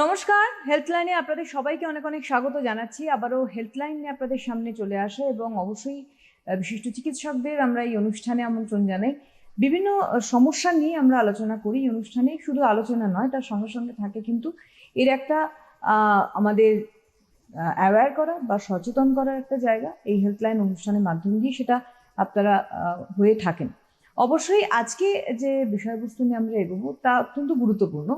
নমস্কার হেল্পলাইনে আপনাদের সবাইকে অনেক অনেক স্বাগত জানাচ্ছি। আবারও হেল্পলাইন নিয়ে আপনাদের সামনে চলে আসে এবং অবশ্যই বিশিষ্ট চিকিৎসকদের আমরা এই অনুষ্ঠানে আমন্ত্রণ জানাই। বিভিন্ন সমস্যা নিয়ে আমরা আলোচনা করি। এই অনুষ্ঠানে শুধু আলোচনা নয়, তার সঙ্গে সঙ্গে থাকে কিন্তু এর একটা আমাদের অ্যাওয়্যার করা বা সচেতন করার একটা জায়গা এই হেল্পলাইন অনুষ্ঠানের মাধ্যম দিয়ে সেটা আপনারা হয়ে থাকেন। অবশ্যই আজকে যে বিষয়বস্তু নিয়ে আমরা এগোবো তা অত্যন্ত গুরুত্বপূর্ণ।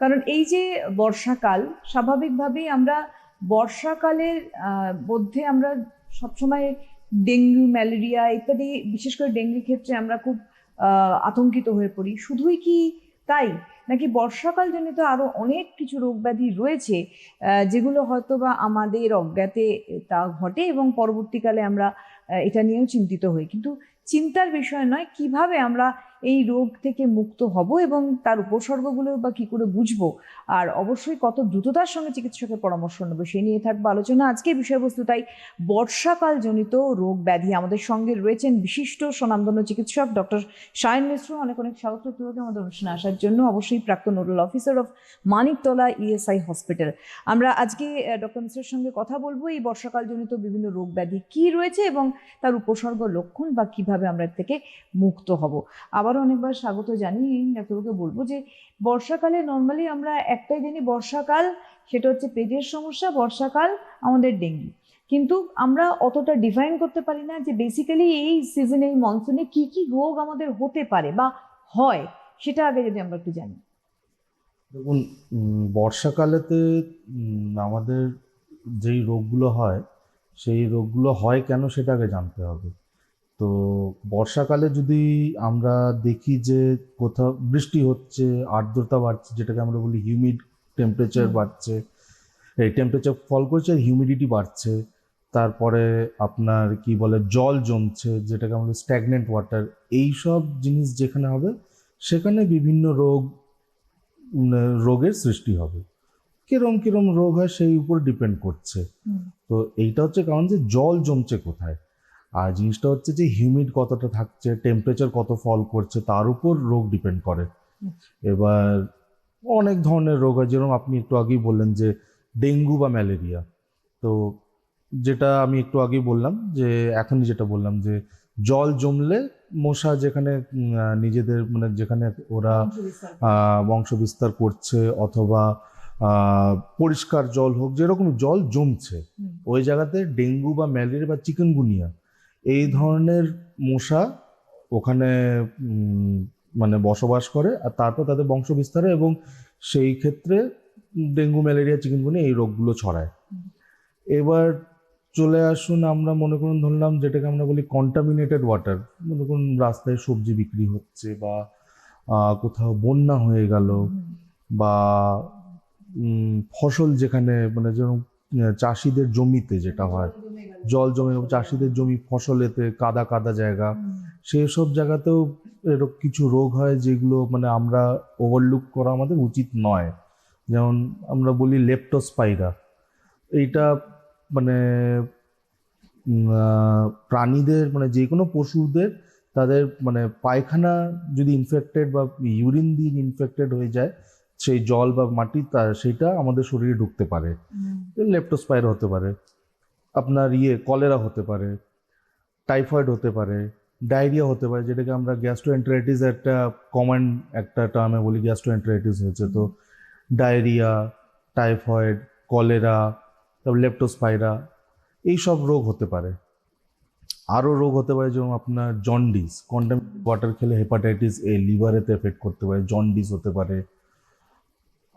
কারণ এই যে বর্ষাকাল, স্বাভাবিকভাবেই আমরা বর্ষাকালের মধ্যে আমরা সবসময় ডেঙ্গু, ম্যালেরিয়া ইত্যাদি, বিশেষ করে ডেঙ্গুর ক্ষেত্রে আমরা খুব আতঙ্কিত হয়ে পড়ি। শুধুই কি তাই? নাকি বর্ষাকাল জনিত আরও অনেক কিছু রোগ ব্যাধি রয়েছে যেগুলো হয়তো বা আমাদের অজ্ঞাতে তা ঘটে এবং পরবর্তীকালে আমরা এটা নিয়েও চিন্তিত হই। কিন্তু চিন্তার বিষয় নয়, কীভাবে আমরা এই রোগ থেকে মুক্ত হব এবং তার উপসর্গগুলো বা কি করে বুঝব? আর অবশ্যই কত দ্রুততার সঙ্গে চিকিৎসকের পরামর্শ নেব সে নিয়ে থাকবে আলোচনা আজকে বিষয়বস্তু। তাই বর্ষাকাল জনিত রোগ ব্যাধি আমাদের সঙ্গে রয়েছেন বিশিষ্ট স্বনামধন্য চিকিৎসক ডক্টর সায়ন মিশ্র। অনেক অনেক স্বাগত তোমাকে আমাদের অনুষ্ঠানে আসার জন্য। অবশ্যই প্রাক্তন nodal officer of Maniktala ESI hospital. আমরা আজকে ডক্টর মিশ্রের সঙ্গে কথা বলব এই বর্ষাকাল জনিত বিভিন্ন রোগ ব্যাধি কি রয়েছে এবং তার উপসর্গ লক্ষণ বা কীভাবে আমরা থেকে মুক্ত হব। আবারও অনেকবার স্বাগত জানি ডাক্তারবাবুকে বলব যে, বর্ষাকালে নর্মালি আমরা একটাই জানি বর্ষাকাল, সেটা হচ্ছে পেটের সমস্যা, বর্ষাকাল আমাদের ডেঙ্গি। কিন্তু আমরা অতটা ডিফাইন করতে পারি না যে বেসিক্যালি এই সিজনে এই মনসুনে কি কি রোগ আমাদের হতে পারে বা হয়, সেটা আগে যদি আমরা একটু জানি। দেখুন বর্ষাকালেতে আমাদের যেই রোগগুলো হয়, সেই রোগগুলো হয় কেন সেটা আগে জানতে হবে। তো বর্ষাকালে যদি আমরা দেখি যে কোথাও বৃষ্টি হচ্ছে আর্দ্রতা বাড়ছে যেটাকে আমরা বলি হিউমিড টেম্পারেচার বাড়ছে এই টেম্পারেচার ফল করছে আর হিউমিডিটি বাড়ছে। তারপরে আপনার কি বলে জল জমছে যেটাকে আমরা স্ট্যাগনেন্ট ওয়াটার এই সব জিনিস যেখানে হবে সেখানে বিভিন্ন রোগ রোগের সৃষ্টি হবে। কিরম কিরম রোগ হয় সেই উপর ডিপেন্ড করছে। তো এইটা হচ্ছে কারণ যে জল জমছে কোথায়? আর জিনিসটা হচ্ছে যে হিউমিড কতটা থাকছে টেম্পারেচার কত ফল করছে তার উপর রোগ ডিপেন্ড করে। এবার অনেক ধরনের রোগ হয় যেরকম আপনি একটু আগেই বললেন যে ডেঙ্গু বা ম্যালেরিয়া। তো যেটা আমি একটু আগেই বললাম যে এখনই যেটা বললাম যে জল জমলে মশা যেখানে নিজেদের মানে যেখানে ওরা বংশ বিস্তার করছে অথবা পরিষ্কার জল হোক যেরকম জল জমছে ওই জায়গাতে ডেঙ্গু বা ম্যালেরিয়া বা চিকেনগুনিয়া এই ধরনের মশা ওখানে মানে বসবাস করে আর তারপর তাদের বংশ বিস্তারে এবং সেই ক্ষেত্রে ডেঙ্গু ম্যালেরিয়া চিকেনগুনিয়া এই রোগগুলো ছড়ায়। এবার চলে আসুন আমরা মনে করুন ধরলাম যেটাকে আমরা বলি কন্টামিনেটেড ওয়াটার মনে করুন রাস্তায় সবজি বিক্রি হচ্ছে বা কোথাও বন্যা হয়ে গেল বা ফসল যেখানে মানে যেরকম চাষিদের জমিতে যেটা হয় জল জমে চাষিদের জমি ফসলেতে কাদা কাদা জায়গা সেসব জায়গাতেও এরকম কিছু রোগ হয় যেগুলো মানে আমরা ওভারলুক করা আমাদের উচিত নয়। যেমন আমরা বলি লেপ্টোস্পাইরা এইটা মানে প্রাণীদের মানে যে কোনো পশুদের তাদের মানে পায়খানা যদি ইনফেক্টেড বা ইউরিন দিয়ে ইনফেক্টেড হয়ে যায় সেই জল বা মাটি তা সেটা আমাদের শরীরে ঢুকতে পারে। লেপ্টোস্পাইরা হতে পারে। আপনার ইয়ে কলেরা হতে পারে। টাইফয়েড হতে পারে। ডায়রিয়া হতে পারে যেটাকে আমরা গ্যাস্ট্রোএন্টারাইটিস একটা কমন একটা টার্মে বলি গ্যাস্ট্রোএন্টারাইটিস হয়েছে। তো ডায়রিয়া টাইফয়েড কলেরা তারপর লেপ্টোস্পাইরা এই সব রোগ হতে পারে। আরও রোগ হতে পারে যেমন আপনার জন্ডিস। কন্টাম ওয়াটার খেলে হেপাটাইটিস এ লিভারেতে এফেক্ট করতে পারে। জন্ডিস হতে পারে।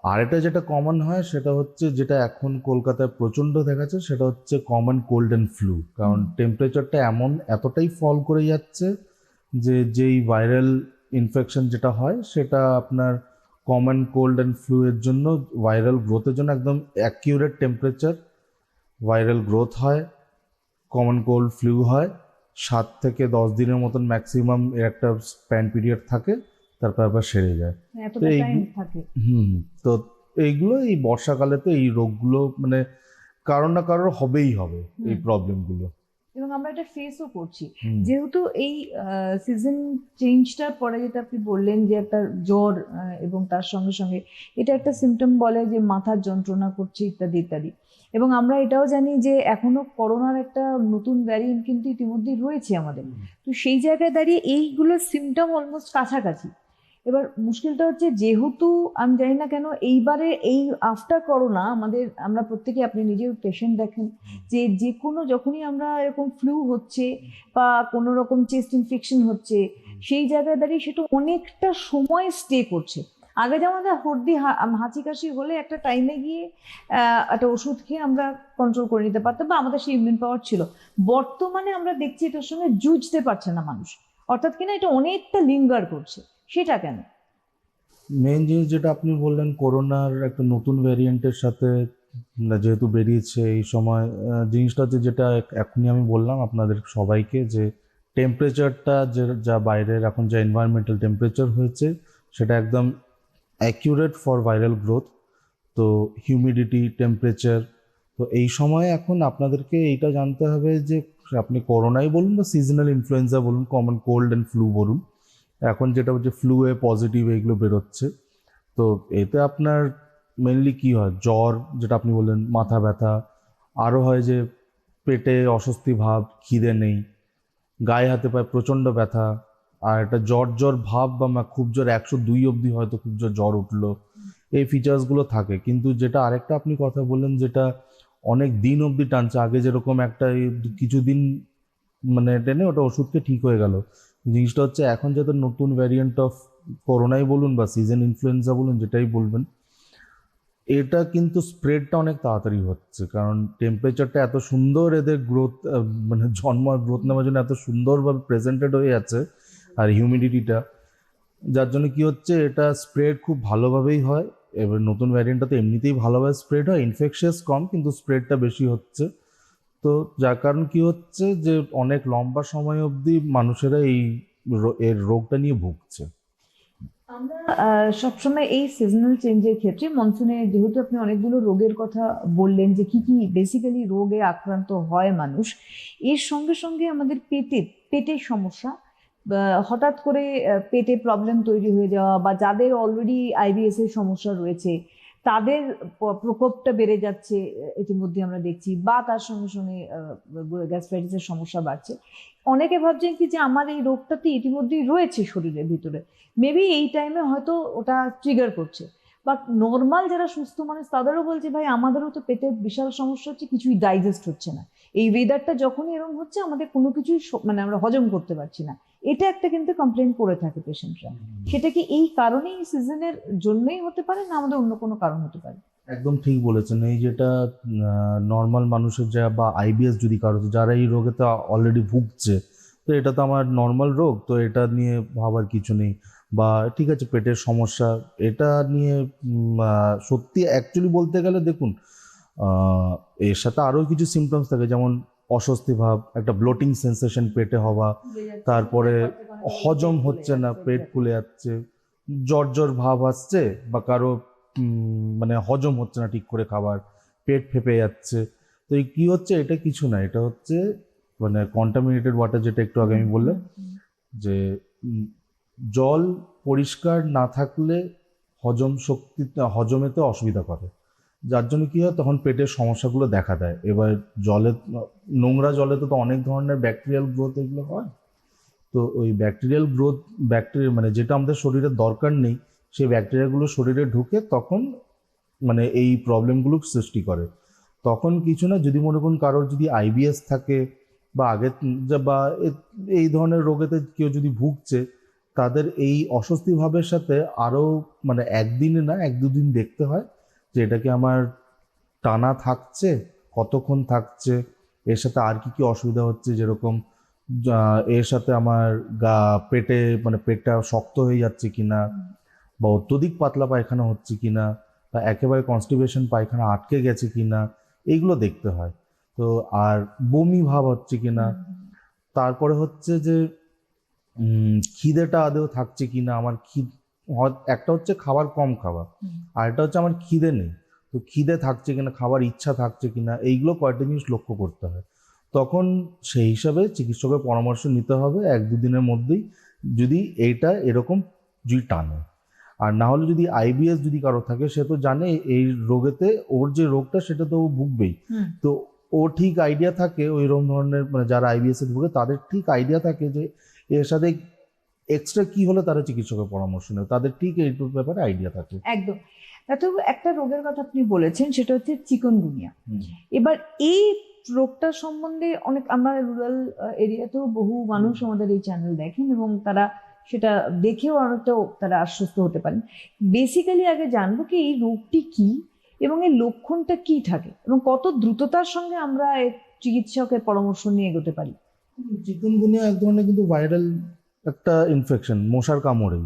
আর এটা যেটা কমন হয় সেটা হচ্ছে যেটা এখন কলকাতায় প্রচণ্ড দেখাচ্ছে সেটা হচ্ছে কমন কোল্ড অ্যান্ড ফ্লু কারণ টেম্পারেচারটা এমন এতটাই ফল করে যাচ্ছে যে যেই ভাইরাল ইনফেকশন যেটা হয় সেটা আপনার কমন কোল্ড অ্যান্ড ফ্লু এর জন্য ভাইরাল গ্রোথের জন্য একদম অ্যাকিউরেট টেম্পারেচার ভাইরাল গ্রোথ হয় কমন কোল্ড ফ্লু হয়। সাত থেকে দশ দিনের মতন ম্যাক্সিমাম এর একটা স্প্যান পিরিয়ড থাকে। তারপর আবার সেরে যায়। এই- হুম হুম। তো এইগুলো এই বর্ষাকালেতে এই রোগগুলো মানে কারও না কারোর হবেই হবে এই। প্রবলেমগুলো এবং আমরা এটা ফেসও করছি। যেহেতু এই সিজন চেঞ্জটার পরে যেটা আপনি বললেন যে একটা জ্বর এবং তার সঙ্গে সঙ্গে এটা একটা সিমটম বলে যে মাথার যন্ত্রণা করছে ইত্যাদি ইত্যাদি। এবং আমরা এটাও জানি যে এখনও করোনার একটা নতুন ভ্যারিয়েন্ট কিন্তু ইতিমধ্যেই রয়েছে আমাদের। তো সেই জায়গায় দাঁড়িয়ে এইগুলোর সিমটম অলমোস্ট কাছাকাছি। এবার মুশকিলটা হচ্ছে যেহেতু আমি জানি না কেন এইবারে এই আফটার করোনা আমাদের আমরা প্রত্যেকে আপনি নিজেও পেশেন্ট দেখেন যে যে কোনো যখনই আমরা এরকম ফ্লু হচ্ছে বা কোনো রকম চেস্ট ইনফেকশন হচ্ছে সেই জায়গায় দাঁড়িয়ে সেটা অনেকটা সময় স্টে করছে। আগে যেমন আমাদের হর্দি হা- হাঁচি কাশি হলে একটা টাইমে গিয়ে একটা ওষুধ খেয়ে আমরা কন্ট্রোল করে নিতে পারতাম বা আমাদের সেই ইমিউন পাওয়ার ছিল। বর্তমানে আমরা দেখছি এটার সঙ্গে জুঝতে পারছে না মানুষ। অর্থাৎ কিনা এটা অনেকটা লিঙ্গার করছে। সেটা কেন? মেন জিনিস যেটা আপনি বললেন, করোনার একটা নতুন ভ্যারিয়েন্টের সাথে যেহেতু বেরিয়েছে এই সময় জিনিসটা হচ্ছে যেটা এখনই আমি বললাম আপনাদের সবাইকে যে টেম্পারেচারটা যে, যা বাইরের এখন যা এনভায়রনমেন্টাল টেম্পারেচার হয়েছে, সেটা একদম অ্যাকিউরেট ফর ভাইরাল গ্রোথ তো হিউমিডিটি টেম্পারেচার তো এই সময়ে এখন আপনাদেরকে এইটা জানতে হবে যে আপনি করোনাই বলুন বা সিজনাল ইনফ্লুয়েঞ্জা বলুন কমন কোল্ড অ্যান্ড ফ্লু বলুন এখন যেটা হচ্ছে ফ্লুয়ে পজিটিভ এগুলো বেরোচ্ছে। তো এতে আপনার মেনলি কি হয়? জ্বর, যেটা আপনি বললেন, মাথা ব্যথা আরও হয় যে পেটে অস্বস্তি ভাব, খিদে নেই, গায়ে হাতে পায়ে প্রচণ্ড ব্যথা, আর একটা জ্বর জ্বর ভাব বা খুব জ্বর একশো দুই অবধি হয়তো খুব জোর জ্বর উঠল। এই ফিচার্সগুলো থাকে। কিন্তু যেটা আরেকটা আপনি কথা বললেন, যেটা অনেক দিন অবধি টানছে, আগে যেরকম একটা কিছুদিন মানে টেনে ওটা ওষুধকে ঠিক হয়ে গেল। জিনিসটা হচ্ছে এখন যাতে নতুন ভ্যারিয়েন্ট অফ করোনাই বলুন বা সিজন ইনফ্লুয়েঞ্জা বলুন যেটাই বলবেন, এটা কিন্তু স্প্রেডটা অনেক তাড়াতাড়ি হচ্ছে। কারণ টেম্পারেচারটা এত সুন্দর এদের গ্রোথ মানে জন্ম আর গ্রোথ নেওয়ার জন্য এত সুন্দরভাবে প্রেজেন্টেড হয়ে আছে আর হিউমিডিটিটা যার জন্য কি হচ্ছে, এটা স্প্রেড খুব ভালোভাবেই হয়। এবার নতুন ভ্যারিয়েন্টটা তো এমনিতেই ভালোভাবে স্প্রেড হয়। ইনফেকশিয়াস কম, কিন্তু স্প্রেডটা বেশি হচ্ছে। তো যার কারণ কি হচ্ছে যে অনেক লম্বা সময় অবধি মানুষেরা এই এর রোগটা নিয়ে ভুগছে। আমরা সবসময় এই সিজনাল চেঞ্জের ক্ষেত্রে মনসুনে যেহেতু আপনি অনেকগুলো রোগের কথা বললেন যে কি কি বেসিক্যালি রোগে আক্রান্ত হয় মানুষ, এর সঙ্গে সঙ্গে আমাদের পেটে, পেটের সমস্যা হঠাৎ করে পেটে প্রবলেম তৈরি হয়ে যাওয়া বা যাদের অলরেডি আইবিএস এর সমস্যা রয়েছে তাদের প্রকোপটা বেড়ে যাচ্ছে ইতিমধ্যে আমরা দেখছি। বা তার সঙ্গে সঙ্গে গ্যাস্ট্রাইটিসের সমস্যা বাড়ছে। অনেকে ভাবছেন কি যে আমার এই রোগটা তো ইতিমধ্যেই রয়েছে শরীরের ভিতরে। মেবি এই টাইমে হয়তো ওটা ট্রিগার করছে। বা নর্মাল যারা সুস্থ মানুষ, তাদেরও বলছে, ভাই, আমাদেরও তো পেটে বিশাল সমস্যা হচ্ছে, কিছুই ডাইজেস্ট হচ্ছে না। এই ওয়েদারটা যখনই এরকম হচ্ছে, আমাদের কোনো কিছুই মানে আমরা হজম করতে পারছি না। এটা একটা কিন্তু কমপ্লেন করে থাকে পেশেন্টরা সেটা কি এই কারণেই সিজনের জন্যই হতে পারে না আমাদের অন্য কোনো কারণ হতে পারে? একদম ঠিক বলেছেন। এই যেটা নর্মাল মানুষের যা বা আইবিএস যদি কারও যারা এই রোগে তো অলরেডি ভুগছে তো এটা তো আমার নর্মাল রোগ তো এটা নিয়ে ভাবার কিছু নেই। বা ঠিক আছে পেটের সমস্যা এটা নিয়ে সত্যি অ্যাকচুয়ালি বলতে গেলে দেখুন এর সাথে আরও কিছু সিমটমস থাকে যেমন অস্বস্তি ভাব একটা ব্লোটিং সেন্সেশন পেটে হওয়া তারপরে হজম হচ্ছে না পেট ফুলে যাচ্ছে। জ্বর জ্বর ভাব আসছে বা কারও মানে হজম হচ্ছে না ঠিক করে খাবার পেট ফেপে যাচ্ছে। তো এই কি হচ্ছে? এটা কিছু না এটা হচ্ছে মানে কন্টামিনেটেড ওয়াটার যেটা একটু আগে আমি বললাম যে জল পরিষ্কার না থাকলে হজম শক্তি হজমেতে অসুবিধা করে। যার জন্য কি হয়, তখন পেটের সমস্যাগুলো দেখা দেয়। এবার জলে, নোংরা জলে তো অনেক ধরনের ব্যাকটেরিয়াল গ্রোথ এগুলো হয়। তো ওই ব্যাকটেরিয়াল গ্রোথ ব্যাকটেরিয়া মানে যেটা আমাদের শরীরে দরকার নেই, সেই ব্যাকটেরিয়াগুলো শরীরে ঢুকে তখন মানে এই প্রবলেমগুলো সৃষ্টি করে। তখন কিছু না, যদি মনে করুন কারোর যদি আইবিএস থাকে বা আগে বা এই ধরনের রোগেতে কেউ যদি ভুগছে, তাদের এই অস্বস্তি ভাবের সাথে আরও মানে একদিনে না, এক দুদিন দেখতে হয়। যে এটা কি আমার টানা থাকছে, কতক্ষণ থাকছে, এর সাথে আর কি কি অসুবিধা হচ্ছে যেরকম এর সাথে আমার গা, পেটে মানে পেটটা শক্ত হয়ে যাচ্ছে কিনা, বা অত্যধিক পাতলা পায়খানা হচ্ছে কিনা, বা একেবারে কনস্টিপেশন পায়খানা আটকে গেছে কিনা, এইগুলো দেখতে হয়। তো আর বমি ভাব হচ্ছে কিনা, তারপরে হচ্ছে যে খিদেটা আদেও থাকছে কিনা, আমার খিদ একটা হচ্ছে খাবার কম খাওয়া আর একটা হচ্ছে আমার খিদে নেই। তো খিদে থাকছে কিনা খাবার ইচ্ছা থাকছে কিনা এইগুলো কয়েকটা জিনিস লক্ষ্য করতে হয়। তখন সেই হিসাবে চিকিৎসকের পরামর্শ নিতে হবে এক দুদিনের মধ্যেই যদি এইটা এরকম যদি টানে। আর না হলে যদি আইবিএস যদি কারও থাকে সে তো জানে এই রোগেতে ওর যে রোগটা সেটা তো ও ভুগবেই। তো ও ঠিক আইডিয়া থাকে ওই রকম ধরনের মানে যারা আইবিএস এ ভুগে তাদের ঠিক আইডিয়া থাকে যে এর সাথে এক্সট্রা কি হলে তারা চিকিৎসকের পরামর্শ নেবে? তাদের ঠিক এইটুর ব্যাপারে আইডিয়া থাকে। একদম। ডাক্তারবাবু একটা রোগের কথা আপনি বলেছেন সেটা হচ্ছে চিকনগুনিয়া। এবার এই রোগটা সম্বন্ধে অনেক আমরা রুরাল এরিয়াতেও বহু মানুষ আমাদের এই চ্যানেল দেখেন এবং তারা সেটা দেখেও অনেকটা তারা আশ্বস্ত হতে পারেন। বেসিক্যালি আগে জানব কি এই রোগটি কি এবং এর লক্ষণটা কি থাকে এবং কত দ্রুততার সঙ্গে আমরা চিকিৎসকের পরামর্শ নিয়ে এগোতে পারি? চিকুনগুনিয়া এক ধরনের কিন্তু ভাইরাল একটা ইনফেকশন মশার কামড়েই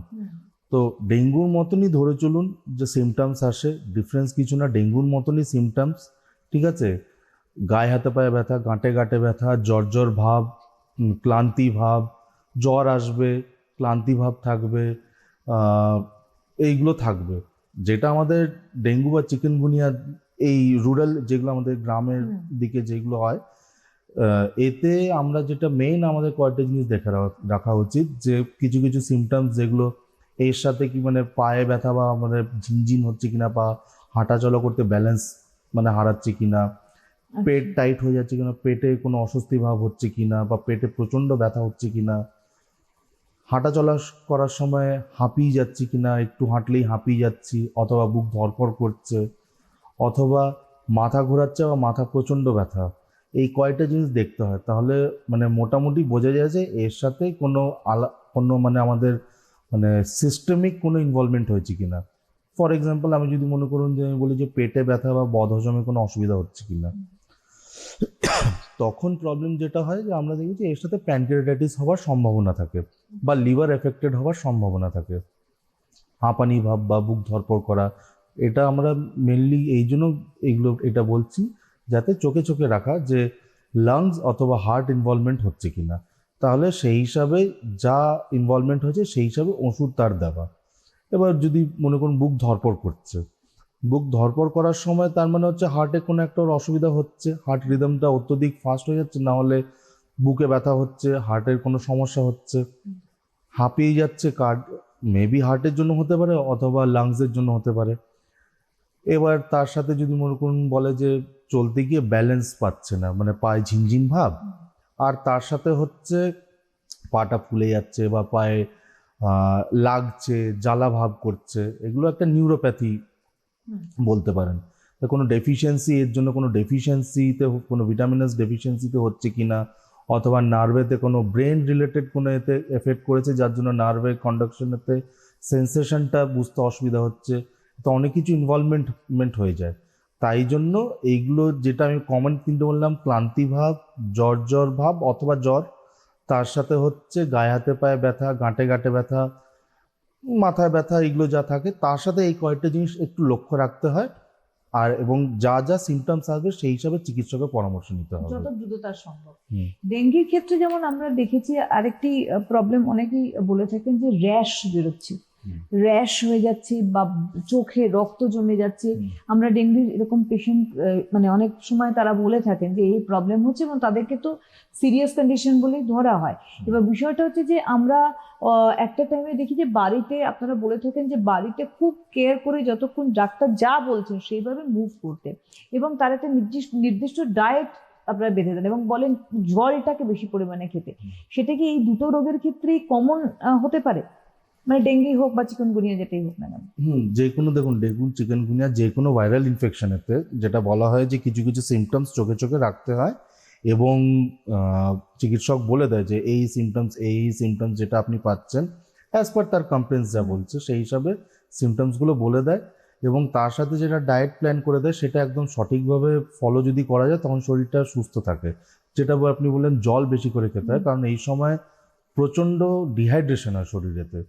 তো ডেঙ্গুর মতনই ধরে চলুন যে সিমটামস আসে ডিফারেন্স কিছু না ডেঙ্গুর মতনই সিমটামস ঠিক আছে? গায়ে হাতে পায়ে ব্যথা গাঁটে গাঁটে ব্যথা জ্বর জ্বর ভাব ক্লান্তি ভাব জ্বর আসবে ক্লান্তি ভাব থাকবে এইগুলো থাকবে। যেটা আমাদের ডেঙ্গু বা চিকেনগুনিয়া এই রুরাল যেগুলো আমাদের গ্রামের দিকে যেগুলো হয় এতে আমরা যেটা মেইন আমাদের কয়েকটা জিনিস দেখে রাখা- উচিত যে কিছু কিছু সিমটমস যেগুলো এর সাথে কি মানে পায়ে ব্যথা বা আমাদের ঝিনঝিন হচ্ছে কিনা বা হাঁটা চলা করতে ব্যালেন্স মানে হারাচ্ছে কিনা পেট টাইট হয়ে যাচ্ছে কিনা পেটে কোনো অস্বস্তি ভাব হচ্ছে কিনা বা পেটে প্রচণ্ড ব্যথা হচ্ছে কিনা হাঁটা চলা করার সময় হাঁপিয়ে যাচ্ছি কিনা একটু হাঁটলেই হাঁপিয়ে যাচ্ছি অথবা বুক ধরপড় করছে অথবা মাথা ঘোরাচ্ছে বা মাথা প্রচণ্ড ব্যথা। এই কয়টা জিনিস দেখতে হয়। তাহলে মানে মোটামুটি বোঝা যায় যে এর সাথে কোনো আলা, কোনো মানে আমাদের মানে সিস্টেমিক কোনো ইনভলভমেন্ট হয়েছে কি না ফর এক্সাম্পল আমি যদি মনে করুন যে আমি বলি যে পেটে ব্যথা বা বদহজমে কোনো অসুবিধা হচ্ছে কি না তখন প্রবলেম যেটা হয় যে আমরা দেখি যে এর সাথে প্যানক্রিয়াটাইটিস হওয়ার সম্ভাবনা থাকে বা লিভার এফেক্টেড হওয়ার সম্ভাবনা থাকে। হাঁপানি ভাব বা বুক ধরপড় করা, এটা আমরা মেনলি এই জন্য এগুলো এটা বলছি যাতে চোখে চোখে রাখা যে লাংস অথবা হার্ট ইনভলভমেন্ট হচ্ছে কি না তাহলে সেই হিসাবে যা ইনভলভমেন্ট হয়েছে সেই হিসাবে ওষুধ তার দেওয়া। এবার যদি মনে করুন বুক ধরপড় করছে, বুক ধরপড় করার সময় তার মানে হচ্ছে হার্টে কোনো একটা অসুবিধা হচ্ছে হার্ট রিদমটা অত্যধিক ফাস্ট হয়ে যাচ্ছে, না হলে বুকে ব্যথা হচ্ছে হার্টের কোনো সমস্যা হচ্ছে। হাঁপিয়ে যাচ্ছে কার্ড মেবি হার্টের জন্য হতে পারে অথবা লাংসের জন্য হতে পারে। এবার তার সাথে যদি মনে করুন বলে যে চলতে গিয়ে ব্যালেন্স পাচ্ছে না মানে পায়ে ঝিনঝিন ভাব আর তার সাথে হচ্ছে পাটা ফুলে যাচ্ছে বা পায়ে লাগছে জ্বালা ভাব করছে এগুলো একটা নিউরোপ্যাথি বলতে পারেন। তা কোনো ডেফিসিয়েন্সি এর জন্য কোনো ডেফিসিয়েন্সিতে কোনো ভিটামিনাস ডেফিসিয়েন্সিতে হচ্ছে কিনা অথবা নার্ভেতে কোনো ব্রেন রিলেটেড কোনো এতে এফেক্ট করেছে যার জন্য নার্ভের কন্ডাকশনেতে সেন্সেশনটা বুঝতে অসুবিধা হচ্ছে তো অনেক কিছু ইনভলভমেন্টমেন্ট হয়ে যায় তাই জন্য এইগুলো যেটা আমি কমন তিনটে বললাম ক্লান্তি ভাব জ্বর জ্বর ভাব অথবা জ্বর তার সাথে হচ্ছে গায়ে হাতে পায়ে ব্যথা গাঁটে গাঁটে ব্যথা মাথায় ব্যথা এগুলো যা থাকে তার সাথে এই কয়েকটা জিনিস একটু লক্ষ্য রাখতে হয় আর এবং যা যা সিমটমস আসবে সেই হিসাবে চিকিৎসকের পরামর্শ নিতে হবে যত দ্রুততার সম্ভব। ডেঙ্গির ক্ষেত্রে যেমন আমরা দেখেছি আরেকটি প্রবলেম অনেকেই বলে থাকেন যে র্যাশ বেরোচ্ছে। র্যাশ হয়ে যাচ্ছে বা চোখে রক্ত জমে যাচ্ছে। আমরা ডেঙ্গির এরকম পেশেন্ট মানে অনেক সময় তারা বলে থাকেন যে এই প্রবলেম হচ্ছে এবং তাদেরকে তো সিরিয়াস কন্ডিশন বলেই ধরা হয়। এবার বিষয়টা হচ্ছে যে আমরা একটা টাইমে দেখি যে বাড়িতে আপনারা বলে থাকেন যে বাড়িতে খুব কেয়ার করে যতক্ষণ ডাক্তার যা বলছেন সেইভাবে মুভ করতে। এবং তার একটা নির্দিষ্ট নির্দিষ্ট ডায়েট আপনারা বেঁধে দেন এবং বলেন জলটাকে বেশি পরিমাণে খেতে। সেটা কি এই দুটো রোগের ক্ষেত্রেই কমন হতে পারে? মানে ডেঙ্গি হোক বা চিকনগুনিয়া যেটাই হোক কেন। হুম, যে কোনো দেখুন, ডেঙ্গু, চিকেনগুনিয়া যে কোনো ভাইরাল ইনফেকশনেতে যেটা বলা হয় যে কিছু কিছু সিমটমস চোখে চোখে রাখতে হয় এবং চিকিৎসক বলে দেয় যে এই সিমটমস এই সিমটমস যেটা আপনি পাচ্ছেন অ্যাজ পার তার কমপ্লেন্স যা বলছে, সেই হিসাবে সিমটমসগুলো বলে দেয় এবং তার সাথে যেটা ডায়েট প্ল্যান করে দেয়, সেটা একদম সঠিকভাবে ফলো যদি করা যায়, তখন শরীরটা সুস্থ থাকে। যেটা আপনি বললেন, জল বেশি করে খেতে হয়, কারণ এই সময় প্রচণ্ড ডিহাইড্রেশন হয় শরীরেতে।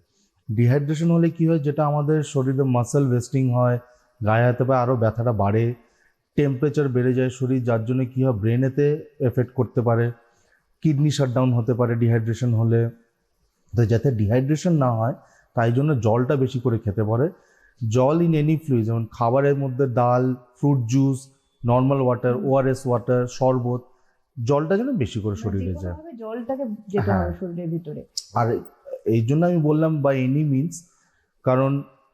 ডিহাইড্রেশন হলে কি হয়? যেটা আমাদের শরীরে মাসেল ওয়েস্টিং হয় গায়ে হাতে পায়ে আরও ব্যথাটা বাড়ে টেম্পারেচার বেড়ে যায় শরীর যার জন্য কী হয়? ব্রেনেতে এফেক্ট করতে পারে কিডনি শাটডাউন হতে পারে ডিহাইড্রেশন হলে। তো যাতে ডিহাইড্রেশন না হয় তাই জন্য জলটা বেশি করে খেতে পারে। জল ইন এনি ফ্লুইড যেমন খাবারের মধ্যে ডাল fruit juice normal water ORS water শরবত জলটা যেন বেশি করে শরীরে যায়। জলটাকে যেতে হ্যাঁ। হবে শরীরের ভিতরে। আর এই জন্য আমি বললাম বা এনি মিনস কারণ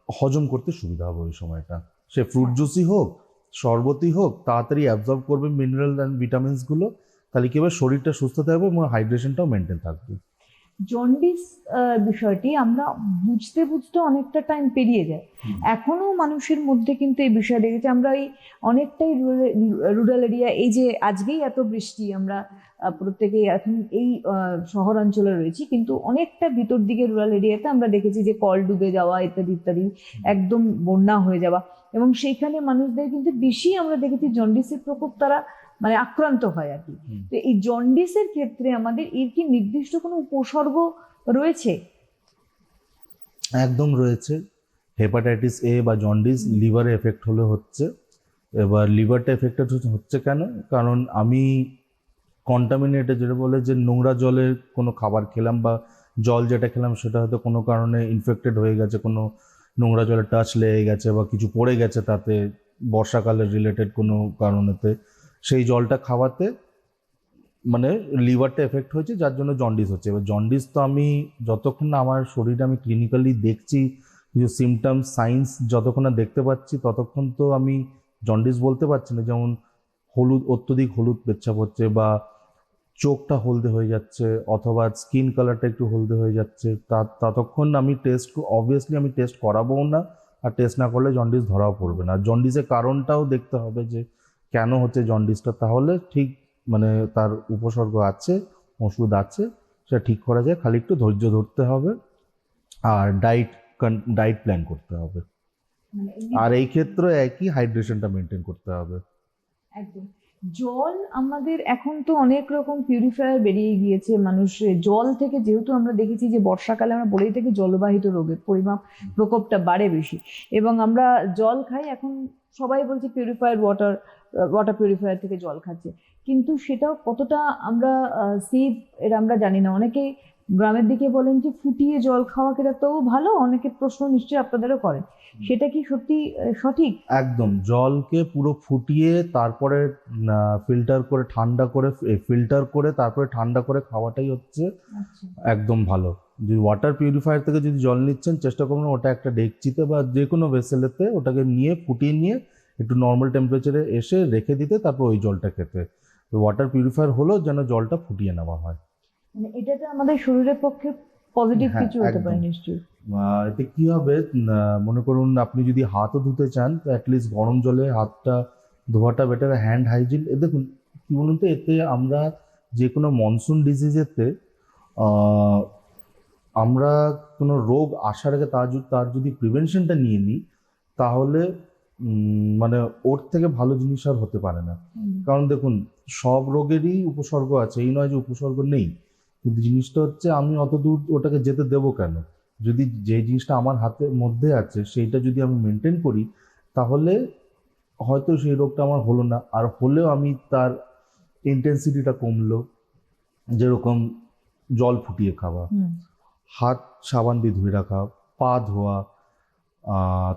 হজম করতে সুবিধা হবে ওই সময়টা। সে ফ্রুট জুসই হোক শরবতই হোক তাড়াতাড়ি অ্যাবজর্ব করবে মিনারেল অ্যান্ড ভিটামিনসগুলো তাহলে কী হবে? শরীরটা সুস্থ থাকবে এবং হাইড্রেশনটাও মেনটেন থাকবে। জন্ডিস বিষয়টি আমরা বুঝতে বুঝতে অনেকটা টাইম পেরিয়ে যায়। এখনও মানুষের মধ্যে কিন্তু এই বিষয় দেখেছি আমরা এই অনেকটাই রুরাল এরিয়া এই যে আজকেই এত বৃষ্টি আমরা প্রত্যেকেই এখন এই শহর অঞ্চলে রয়েছি কিন্তু অনেকটা ভিতর দিকে রুরাল এরিয়াতে আমরা দেখেছি যে কল ডুবে যাওয়া ইত্যাদি ইত্যাদি একদম বন্যা হয়ে যাওয়া। এবং সেইখানে মানুষদের কিন্তু বেশি আমরা দেখেছি জন্ডিসের প্রকোপ তারা মানে আক্রান্ত হয় আর কি। তো এই জন্ডিসের ক্ষেত্রে আমাদের এর কি নির্দিষ্ট কোনো উপসর্গ রয়েছে? একদম রয়েছে। হেপাটাইটিস এ বা জন্ডিস লিভারে এফেক্ট হলে হচ্ছে। এবার লিভারটা এফেক্টেড হচ্ছে কেন? কারণ আমি কন্টামিনেটেড যেটা বলে যে নোংরা জলের কোনো খাবার খেলাম বা জল যেটা খেলাম সেটা হয়তো কোনো কারণে ইনফেক্টেড হয়ে গেছে কোনো নোংরা জলে টাচ লেগে গেছে বা কিছু পড়ে গেছে তাতে বর্ষাকালের রিলেটেড কোনো কারণেতে। সেই জলটা খাওয়াতে মানে লিভারটা এফেক্ট হয়েছে, যার জন্য জন্ডিস হচ্ছে। এবার জন্ডিস তো আমি যতক্ষণ না আমার শরীরে আমি ক্লিনিক্যালি দেখছি, কিছু সিমটমস সাইন্স যতক্ষণ না দেখতে পাচ্ছি, ততক্ষণ তো আমি জন্ডিস বলতে পারছি না। যেমন হলুদ, অত্যধিক হলুদ পেচ্ছাপ হচ্ছে বা চোখটা হলদে হয়ে যাচ্ছে অথবা স্কিন কালারটা একটু হলদে হয়ে যাচ্ছে, তা, ততক্ষণ আমি টেস্ট অবভিয়াসলি আমি টেস্ট করাবো না, আর টেস্ট না করলে জন্ডিস ধরাও পড়বে না। জন্ডিসের কারণটাও দেখতে হবে যে কেন হচ্ছে জন্ডিসটা তাহলে ঠিক মানে তার উপসর্গ আছে ওষুধ আছে সেটা ঠিক করা যায়। খালি একটু ধৈর্য ধরতে হবে আর ডায়েট ডায়েট প্ল্যান করতে হবে। মানে আর এই ক্ষেত্রে একই হাইড্রেশনটা মেনটেন করতে হবে। একদম। জল আমাদের এখন তো অনেক রকম পিউরিফায়ার বেরিয়ে গিয়েছে মানুষ জল থেকে যেহেতু আমরা দেখেছি যে বর্ষাকালে আমরা বলেই থাকি জলবাহিত রোগের পরিমাপ প্রকোপটা বাড়ে বেশি। এবং আমরা জল খাই, এখন সবাই বলছে পিউরিফায়ার ওয়াটার ওয়াটার পিউরিফায়ার থেকে জল খাচ্ছে। কিন্তু সেটাও কতটা আমরা সেফ এটা আমরা জানি না। অনেকে গ্রামের দিকে বলেন যে ফুটিয়ে জল খাওয়া কিনা তো ভালো? অনেকে প্রশ্ন নিশ্চয়ই আপনাদেরও করেন সেটা কি সত্যি সঠিক? একদম। জলকে পুরো ফুটিয়ে তারপরে ফিল্টার করে ঠান্ডা করে ফিল্টার করে তারপরে ঠান্ডা করে খাওয়াটাই হচ্ছে আচ্ছা। একদম ভালো। যদি ওয়াটার পিউরিফায়ার থেকে যদি জল নিচ্ছেন চেষ্টা করবেন ওটা একটা ডেকচিতে বা যে কোনো ভেসেলেতে ওটাকে নিয়ে ফুটিয়ে নিয়ে একটু নর্মাল টেম্পারেচারে এসে রেখে দিতে তারপর ওই জলটা খেতে। ওয়াটার পিউরিফায়ার হলো যেন জলটা ফুটিয়ে নেওয়া হয়। মানে এটাতে আমাদের শরীরের পক্ষে পজিটিভ হ্যাঁ, কিছু হতে পারে নিশ্চয়ই। এতে কি হবে মনে করুন আপনি যদি হাতও ধুতে চান তো অ্যাটলিস্ট গরম জলে হাতটা ধোয়াটা বেটার হ্যান্ড হাইজিন এ দেখুন কি বলুন তো এতে আমরা যে কোনো মনসুন ডিজিজেতে আমরা কোনো রোগ আসার আগে তার যদি তার যদি প্রিভেনশনটা নিয়ে নিই তাহলে মানে ওর থেকে ভালো জিনিস আর হতে পারে না। কারণ দেখুন সব রোগেরই উপসর্গ আছে এই নয় যে উপসর্গ নেই। কিন্তু জিনিসটা হচ্ছে আমি অত দূর ওটাকে যেতে দেবো কেন? যদি যে জিনিসটা আমার হাতের মধ্যে আছে সেইটা যদি আমি মেনটেন করি তাহলে হয়তো সেই রোগটা আমার হলো না। আর হলেও আমি তার ইন্টেন্সিটিটা কমলো যেরকম জল ফুটিয়ে খাওয়া হাত সাবান দিয়ে ধুয়ে রাখা পা ধোয়া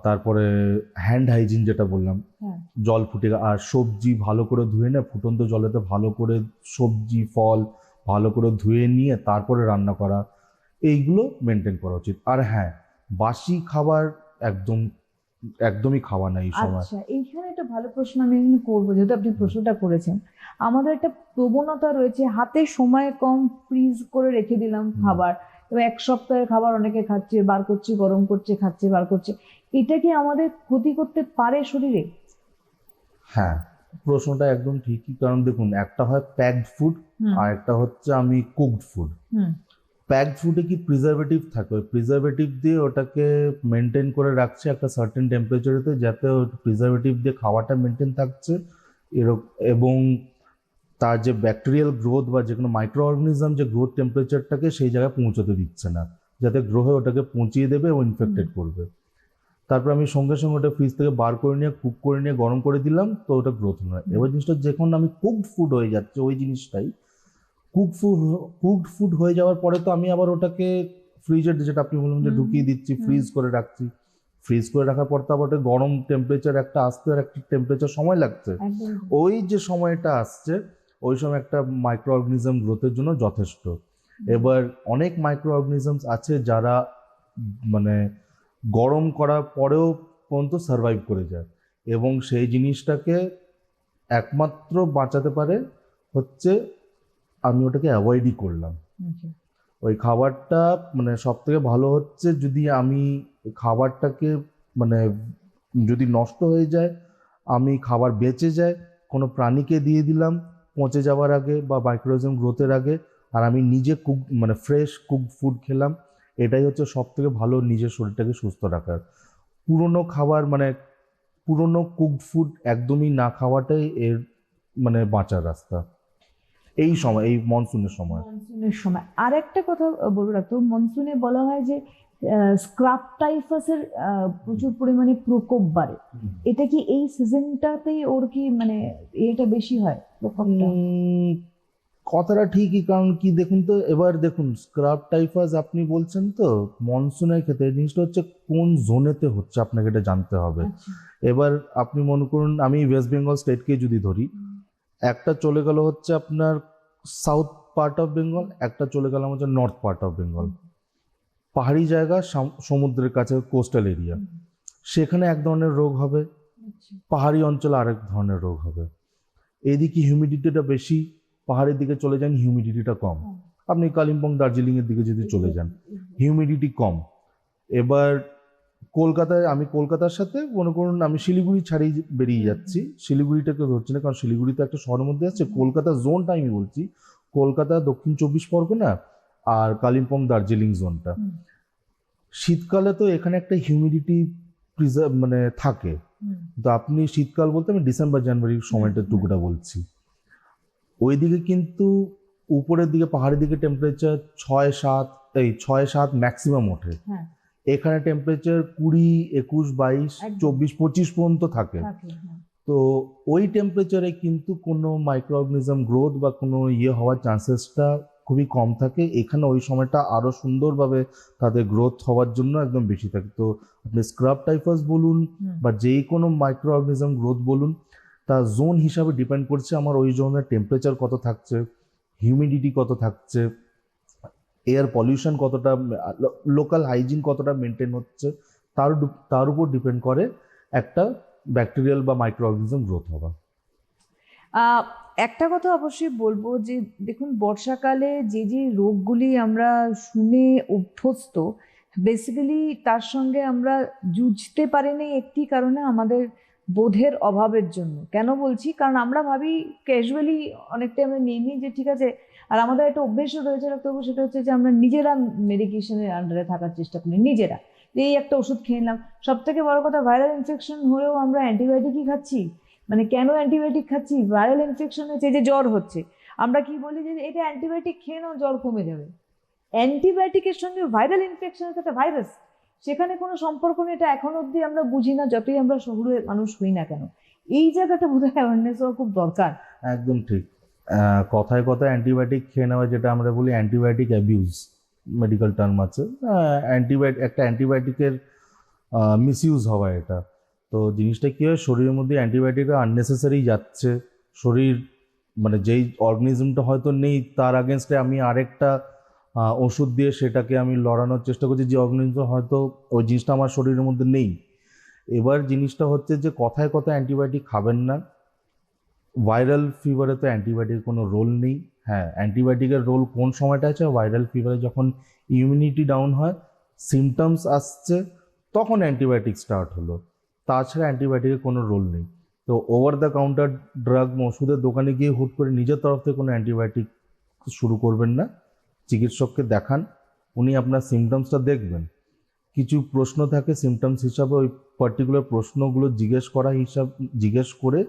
তারপরে হ্যান্ড হাইজিন যেটা বললাম হ্যাঁ। জল ফুটে আর সবজি ভালো করে ধুয়ে না ফুটন্ত জলেতে ভালো করে সবজি ফল ভালো করে ধুয়ে নিয়ে তারপরে রান্না করা এইগুলো মেনটেন করা উচিত। আর হ্যাঁ বাসি খাবার একদম একদমই খাওয়া না এই সময়। আচ্ছা এইখানে একটা ভালো প্রশ্ন আমি এখানে করব যেহেতু আপনি প্রশ্নটা করেছেন। আমাদের একটা প্রবণতা রয়েছে হাতে সময় কম ফ্রিজ করে রেখে দিলাম খাবার। এবার এক সপ্তাহের খাবার অনেকে খাচ্ছে বার করছে গরম করছে খাচ্ছে বার করছে। এটা কি আমাদের ক্ষতি করতে পারে শরীরে? হ্যাঁ প্রশ্নটা একদম ঠিকই কারণ দেখুন একটা হয় প্যাকড ফুড আর একটা হচ্ছে আমি কুকড ফুড প্যাকড ফুডে কি প্রিজারভেটিভ থাকে? ওই প্রিজারভেটিভ দিয়ে ওটাকে মেনটেন করে রাখছে একটা সার্টেন টেম্পারেচারেতে যাতে প্রিজারভেটিভ দিয়ে খাওয়াটা মেনটেন থাকছে। এরকম এবং তার যে ব্যাকটেরিয়াল গ্রোথ বা যে কোনো মাইক্রো অর্গানিজম যে গ্রোথ টেম্পারেচারটাকে সেই জায়গায় পৌঁছতে দিচ্ছে না। যাতে গ্রহে ওটাকে পৌঁছিয়ে দেবে ও ইনফেক্টেড করবে। তারপর আমি সঙ্গে সঙ্গে ওটা ফ্রিজ থেকে বার করে নিয়ে কুক করে নিয়ে গরম করে দিলাম তো ওটা গ্রোথ নয় এবার জিনিসটা যখন আমি কুকড ফুড হয়ে যাচ্ছে ওই জিনিসটাই কুক ফুড কুকড ফুড হয়ে যাওয়ার পরে তো আমি আবার ওটাকে ফ্রিজের যেটা আপনি বললেন যে ঢুকিয়ে দিচ্ছি ফ্রিজ করে রাখছি। ফ্রিজ করে রাখার পর তো আবার ওটা গরম টেম্পারেচার একটা আসতে আর একটা টেম্পারেচার সময় লাগছে। ওই যে সময়টা আসছে ওই সময় একটা মাইক্রো অর্গানিজম গ্রোথের জন্য যথেষ্ট। এবার অনেক মাইক্রো অর্গানিজমস আছে যারা মানে গরম করার পরেও পর্যন্ত সার্ভাইভ করে যায় এবং সেই জিনিসটাকে একমাত্র বাঁচাতে পারে হচ্ছে আমি ওটাকে অ্যাভয়েডই করলাম আচ্ছা। ওই খাবারটা মানে সব থেকে ভালো হচ্ছে যদি আমি খাবারটাকে মানে যদি নষ্ট হয়ে যায় আমি খাবার বেঁচে যায় কোনো প্রাণীকে দিয়ে দিলাম পচে যাওয়ার আগে বা মাইক্রোজম গ্রোথের আগে আর আমি নিজে কুক মানে ফ্রেশ কুক ফুড খেলাম এটাই হচ্ছে সব থেকে ভালো নিজের শরীরটাকে সুস্থ রাখার। পুরনো খাবার মানে পুরনো কুক ফুড একদমই না খাওয়াটাই এর মানে বাঁচার রাস্তা। এই সময় এই মনসুনের সময়। মনসুনের সময়। আর একটা কথা বলব ডাক্তার মনসুনে বলা হয় যে স্ক্রাব টাইফাসের প্রচুর পরিমাণে প্রকোপ বাড়ে। এটা কি এই সিজনটাতেই ওর কি মানে এটা বেশি হয় প্রকোপটা? কথাটা ঠিকই কারণ কি দেখুন তো এবার দেখুন স্ক্রাব টাইফাস আপনি বলছেন তো মনসুনের ক্ষেত্রে জিনিসটা হচ্ছে কোন জোনেতে হচ্ছে আপনাকে এটা জানতে হবে। আচ্ছা। এবার আপনি মনে করুন আমি ওয়েস্ট বেঙ্গল স্টেটকে যদি ধরি একটা চলে গেল হচ্ছে আপনার সাউথ পার্ট অফ বেঙ্গল একটা চলে গেল হচ্ছে নর্থ পার্ট অফ বেঙ্গল পাহাড়ি জায়গা সমুদ্রের কাছে কোস্টাল এরিয়া সেখানে এক ধরনের রোগ হবে আচ্ছা। পাহাড়ি অঞ্চলে আরেক ধরনের রোগ হবে। এদিকে হিউমিডিটিটা বেশি পাহাড়ের দিকে চলে যান হিউমিডিটিটা কম। আপনি কালিম্পং দার্জিলিং এর দিকে যদি চলে যান হিউমিডিটি কম। এবার কলকাতায় আমি কলকাতার সাথে মনে করুন আমি শিলিগুড়ি ছাড়িয়ে বেরিয়ে যাচ্ছি। শিলিগুড়িটাকে ধরছি না কারণ শিলিগুড়ি তো একটা শহরের মধ্যে আছে। কলকাতা জোনটা আমি বলছি। কলকাতা দক্ষিণ চব্বিশ পরগনা আর কালিম্পং দার্জিলিং জোনটা শীতকালে তো এখানে একটা হিউমিডিটি প্রিজার্ভ মানে থাকে। তো আপনি শীতকাল বলতে আমি ডিসেম্বর জানুয়ারির সময়টা টুকুটা বলছি। ওইদিকে কিন্তু উপরের দিকে পাহাড়ের দিকে টেম্পারেচার ছয় সাত এই ছয় সাত ম্যাক্সিমাম ওঠে। হ্যাঁ। এখানে টেম্পারেচার কুড়ি একুশ বাইশ চব্বিশ পঁচিশ পর্যন্ত থাকে। হ্যাঁ। তো ওই টেম্পারেচারে কিন্তু কোনো মাইক্রো অর্গানিজম গ্রোথ বা কোনো ইয়ে হওয়ার চান্সেসটা খুবই কম থাকে। এখানে ওই সময়টা আরও সুন্দরভাবে তাদের গ্রোথ হওয়ার জন্য একদম বেশি থাকে। তো আপনি স্ক্রাব টাইফাস বলুন বা যেই কোনো মাইক্রো অর্গানিজম গ্রোথ বলুন তা জোন হিসাবে ডিপেন্ড করছে আমার ওই জোনের টেম্পারেচার কত থাকছে হিউমিডিটি কত থাকছে এয়ার পলিউশন কতটা লোকাল হাইজিন কতটা মেনটেন হচ্ছে, তার তার উপর ডিপেন্ড করে একটা ব্যাকটেরিয়াল বা মাইক্রো অর্গানিজম গ্রোথ হওয়া একটা কথা অবশ্যই বলব যে, দেখুন, বর্ষাকালে যে যে রোগগুলি আমরা শুনে অভ্যস্ত বেসিক্যালি তার সঙ্গে আমরা জুঝতে পারিনি একটি কারণে আমাদের বোধের অভাবের জন্য। কেন বলছি? কারণ আমরা ভাবি ক্যাজুয়ালি অনেকটাই আমরা নিয়ে নিই যে ঠিক আছে, আর আমাদের একটা অভ্যেসও রয়েছে ডাক্তারবাবু সেটা হচ্ছে যে আমরা নিজেরা মেডিকেশনের আন্ডারে থাকার চেষ্টা করি, নিজেরা। এই একটা ওষুধ খেয়ে নিলাম। সব থেকে বড় কথা ভাইরাল ইনফেকশন হলেও আমরা অ্যান্টিবায়োটিকই খাচ্ছি। মানে কেন অ্যান্টিবায়োটিক খাচ্ছি? ভাইরাল ইনফেকশন হচ্ছে যে জ্বর হচ্ছে। আমরা কি বলি যে এটা অ্যান্টিবায়োটিক খেয়ে নাও জ্বর কমে যাবে। অ্যান্টিবায়োটিকের সঙ্গে ভাইরাল ইনফেকশন একটা ভাইরাস সেখানে কোনো সম্পর্ক নেই, এটা এখন অবধি আমরা বুঝি না, যতই আমরা শহরের মানুষ হই না কেন। এই জায়গাটা বোধহয় অ্যাওয়ারনেস হওয়া খুব দরকার। একদম ঠিক। কথায় কথায় অ্যান্টিবায়োটিক খেয়ে নেওয়া যেটা আমরা বলি অ্যান্টিবায়োটিক অ্যাবিউজ মেডিকেল টার্ম আছে। অ্যান্টিবায়োটিক একটা অ্যান্টিবায়োটিকের মিসইউজ হওয়া এটা। তো জিনিসটা কী হয়, শরীরের মধ্যে অ্যান্টিবায়োটিকটা আননেসেসারি যাচ্ছে। শরীর মানে যেই অর্গানিজমটা হয়তো নেই, তার আগেনস্টে আমি আরেকটা ওষুধ দিয়ে সেটাকে আমি লড়ানোর চেষ্টা করছি। যে অর্গানিজম হয়তো ওই জিনিসটা আমার শরীরের মধ্যে নেই। এবার জিনিসটা হচ্ছে যে কথায় কথায় অ্যান্টিবায়োটিক খাবেন না। ভাইরাল ফিভারে তো অ্যান্টিবায়োটিকের কোনো রোল নেই। হ্যাঁ অ্যান্টিবায়োটিকের রোল কোন সময়টা আছে? ভাইরাল ফিভারে যখন ইমিউনিটি ডাউন হয় সিমটমস আসছে, তখন অ্যান্টিবায়োটিক স্টার্ট হলো। তাছাড়া অ্যান্টিবায়োটিকের কোনো রোল নেই। তো ওভার দ্য কাউন্টার ড্রাগ ওষুধের দোকানে গিয়ে হুট করে নিজের তরফ থেকে কোনো অ্যান্টিবায়োটিক শুরু করবেন না। চিকিৎসককে দেখান, উনি আপনার সিমটমসটা দেখবেন। কিছু প্রশ্ন থাকে সিমটমস হিসাবে ওই পার্টিকুলার প্রশ্নগুলো জিজ্ঞেস করা হিসাব, জিজ্ঞেস করে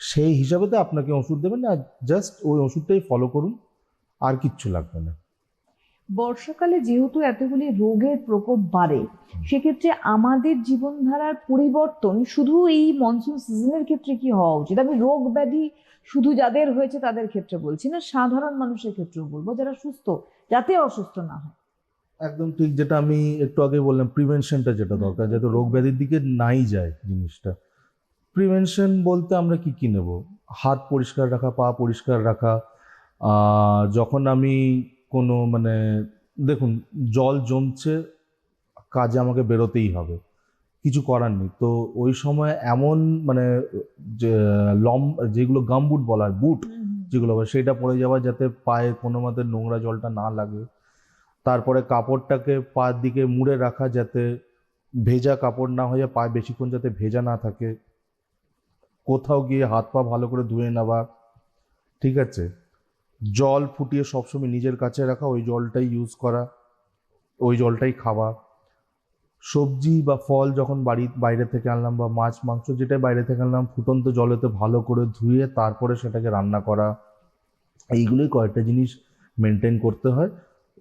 সেই হিসাবেতে আপনাকে ওষুধ দেবেন আর জাস্ট ওই ওষুধটাই ফলো করুন, আর কিচ্ছু লাগবে না। বর্ষাকালে যেহেতু এতগুলি রোগের প্রকোপ বাড়ে, সেক্ষেত্রে আমাদের জীবনধারার পরিবর্তন শুধু এই মনসুন সিজনের ক্ষেত্রে কি হওয়া উচিত? আমি রোগ ব্যাধি শুধু যাদের হয়েছে তাদের ক্ষেত্রে বলছি না, সাধারণ মানুষের ক্ষেত্রেও বলব, যারা সুস্থ যাতে অসুস্থ না হয়। একদম ঠিক যেটা আমি একটু আগে বললাম প্রিভেনশনটা যেটা দরকার যাতে রোগ ব্যাধির দিকে নাই যায় জিনিসটা। প্রিভেনশন বলতে আমরা কি কি নেব? হাত পরিষ্কার রাখা পা পরিষ্কার রাখা যখন আমি কোনো মানে দেখুন জল জমছে কাজে আমাকে বেরোতেই হবে। কিছু করার নেই। তো ওই সময় এমন মানে যে লম যেগুলো গামবুট বলা হয় বুট যেগুলো বলে সেটা পরে যাওয়া যাতে পায়ে কোনো মতে নোংরা জলটা না লাগে। তারপরে কাপড়টাকে পায়ের দিকে মুড়ে রাখা যাতে ভেজা কাপড় না হয়ে পায়ে বেশিক্ষণ যাতে ভেজা না থাকে। কোথাও গিয়ে হাত পা ভালো করে ধুয়ে নেওয়া, ঠিক আছে? জল ফুটিয়ে সবসময় নিজের কাছে রাখা, ওই জলটাই ইউজ করা, ওই জলটাই খাওয়া। সবজি বা ফল যখন বাড়ি বাইরে থেকে আনলাম বা মাছ মাংস যেটাই বাইরে থেকে আনলাম ফুটন্ত জলেতে ভালো করে ধুয়ে তারপরে সেটাকে রান্না করা এইগুলোই কয়েকটা জিনিস মেনটেন করতে হয়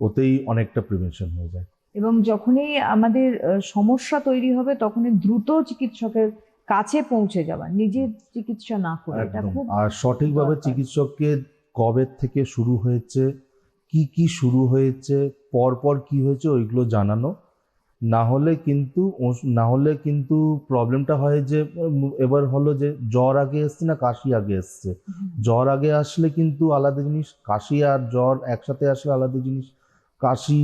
ওতেই অনেকটা প্রিভেনশন হয়ে যায়। এবং যখনই আমাদের সমস্যা তৈরি হবে তখনই দ্রুত চিকিৎসকের কাছে পৌঁছে যাওয়া নিজের চিকিৎসা না করে আর সঠিকভাবে চিকিৎসককে কবে থেকে শুরু হয়েছে কি কি শুরু হয়েছে পর পর কি হয়েছে ওইগুলো জানানো না হলে কিন্তু না হলে কিন্তু প্রবলেমটা হয় যে এবার হলো যে জ্বর আগে এসছে না কাশি আগে এসছে? জ্বর আগে আসলে কিন্তু আলাদা জিনিস কাশি আর জ্বর একসাথে আসলে আলাদা জিনিস কাশি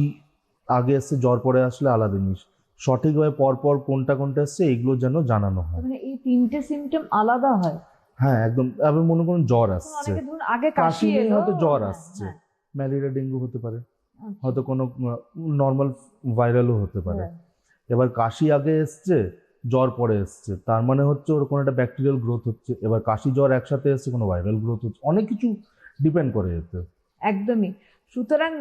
আগে এসছে জ্বর পরে আসলে আলাদা জিনিস। সঠিকভাবে পরপর কোনটা কোনটা এসছে এগুলো যেন জানানো হয়। মানে এই তিনটে সিমটম আলাদা হয়? হ্যাঁ একদম। আবার মনে করুন জ্বর আসছে। আগে কাশি হয়তো জ্বর হ্যাঁ, আসছে। হ্যাঁ, ম্যালেরিয়া ডেঙ্গু হতে পারে। হয়তো কোনো নর্মাল ভাইরালও হতে পারে। হ্যাঁ। এবার কাশি আগে এসছে জ্বর পরে এসছে। তার মানে হচ্ছে ওর কোনো একটা ব্যাকটেরিয়াল গ্রোথ হচ্ছে। এবার কাশি জ্বর একসাথে এসছে কোনো ভাইরাল গ্রোথ হচ্ছে। অনেক কিছু ডিপেন্ড করে এতে। একদমই। সুতরাং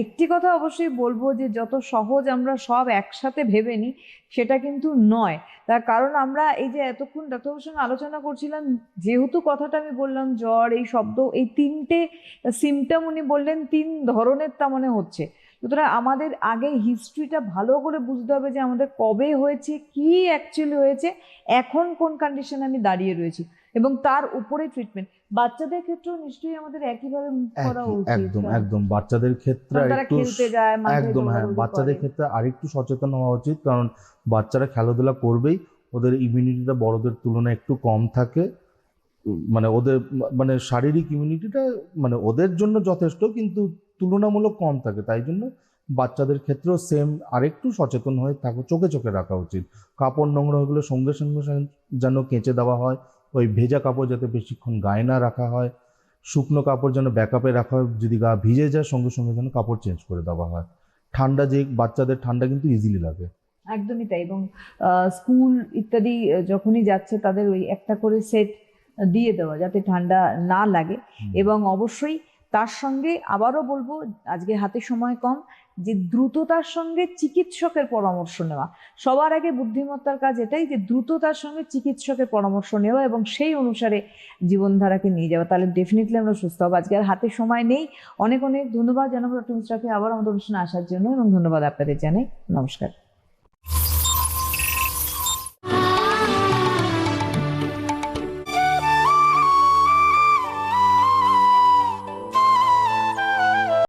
একটি কথা অবশ্যই বলব যে যত সহজ আমরা সব একসাথে ভেবে নিই, সেটা কিন্তু নয়। তার কারণ আমরা এই যে এতক্ষণ ডাক্তারবাবুর সঙ্গে আলোচনা করছিলাম, যেহেতু কথাটা আমি বললাম, জ্বর, এই শব্দ, এই তিনটে সিমটম উনি বললেন, তিন ধরনের তা মানে হচ্ছে। সুতরাং আমাদের আগে হিস্ট্রিটা ভালো করে বুঝতে হবে যে আমাদের কবে হয়েছে, কি অ্যাকচুয়ালি হয়েছে, এখন কোন কন্ডিশনে আমি দাঁড়িয়ে রয়েছি। এবং তার উপরে ট্রিটমেন্ট বাচ্চাদের ক্ষেত্রেও নিশ্চয়ই আমাদের একইভাবে করা উচিত। একদম একদম। বাচ্চাদের ক্ষেত্রে একটু খেলতে যায় একদম হ্যাঁ। বাচ্চাদের ক্ষেত্রে আরেকটু সচেতন হওয়া উচিত কারণ বাচ্চারা খেলাধুলা করবেই ওদের ইমিউনিটিটা বড়দের তুলনায় একটু কম থাকে। মানে ওদের মানে শারীরিক ইমিউনিটিটা মানে ওদের জন্য যথেষ্ট কিন্তু তুলনামূলক কম থাকে। তাই জন্য বাচ্চাদের ক্ষেত্রেও সেম আরেকটু সচেতন হয়ে থাকো চোখে চোখে রাখা উচিত। কাপড় নোংরা হয়ে গেলে সঙ্গে সঙ্গে সঙ্গে যেন কেঁচে দেওয়া হয় ওই ভেজা কাপড় যাতে বেশিক্ষণ গায়ে না রাখা হয় শুকনো কাপড় যেন ব্যাকআপে রাখা হয় যদি গা ভিজে যায় সঙ্গে সঙ্গে যেন কাপড় চেঞ্জ করে দেওয়া হয়। ঠান্ডা যে বাচ্চাদের ঠান্ডা কিন্তু ইজিলি লাগে। একদমই তাই এবং স্কুল ইত্যাদি যখনই যাচ্ছে তাদের ওই একটা করে সেট দিয়ে দেওয়া যাতে ঠান্ডা না লাগে। এবং অবশ্যই তার সঙ্গে আবারও বলব আজকে হাতে সময় কম যে দ্রুততার সঙ্গে চিকিৎসকের পরামর্শ নেওয়া। সবার আগে বুদ্ধিমত্তার কাজ এটাই যে দ্রুততার সঙ্গে চিকিৎসকের পরামর্শ নেওয়া এবং সেই অনুসারে জীবনধারাকে নিয়ে যাওয়া। তাহলে ডেফিনেটলি আমরা সুস্থ হব। আজকে আর হাতে সময় নেই। অনেক অনেক ধন্যবাদ জানাব ডক্টর মিশ্রাকে আবার আমাদের অনুষ্ঠানে আসার জন্য এবং ধন্যবাদ আপনাদের জানাই। নমস্কার।